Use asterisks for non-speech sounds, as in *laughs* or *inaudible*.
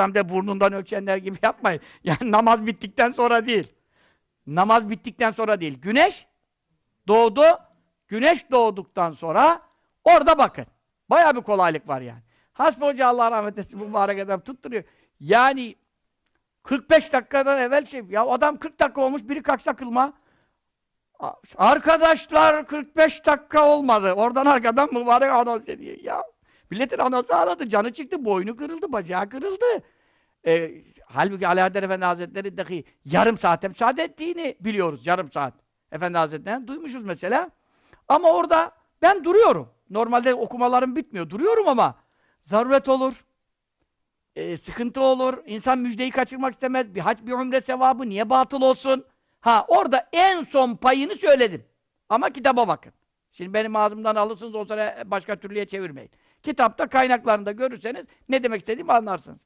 İslam'da burnundan ölçenler gibi *laughs* yapmayın. Yani namaz bittikten sonra değil. Namaz bittikten sonra değil. Güneş doğdu. Güneş doğduktan sonra orada bakın. Bayağı bir kolaylık var yani. Hasbi Hoca Allah rahmet etsin mübarek adam tutturuyor. Yani 45 dakikadan evvel şey, ya adam 40 dakika olmuş, biri kalksa kılma. Arkadaşlar 45 dakika olmadı. Oradan arkadan mübarek anons ediyor. Ya milletin anası ağladı, canı çıktı, boynu kırıldı, bacağı kırıldı. Ee, halbuki Alaaddin Efendi Hazretleri dahi yarım saate müsaade ettiğini biliyoruz, yarım saat. Efendi Hazretleri'nden duymuşuz mesela. Ama orada ben duruyorum. Normalde okumalarım bitmiyor, duruyorum ama zaruret olur e, sıkıntı olur. İnsan müjdeyi kaçırmak istemez. Bir hac, bir umre sevabı niye batıl olsun? Ha orada en son payını söyledim. Ama kitaba bakın. Şimdi benim ağzımdan alırsınız o sonra başka türlüye çevirmeyin. Kitapta kaynaklarında görürseniz ne demek istediğimi anlarsınız.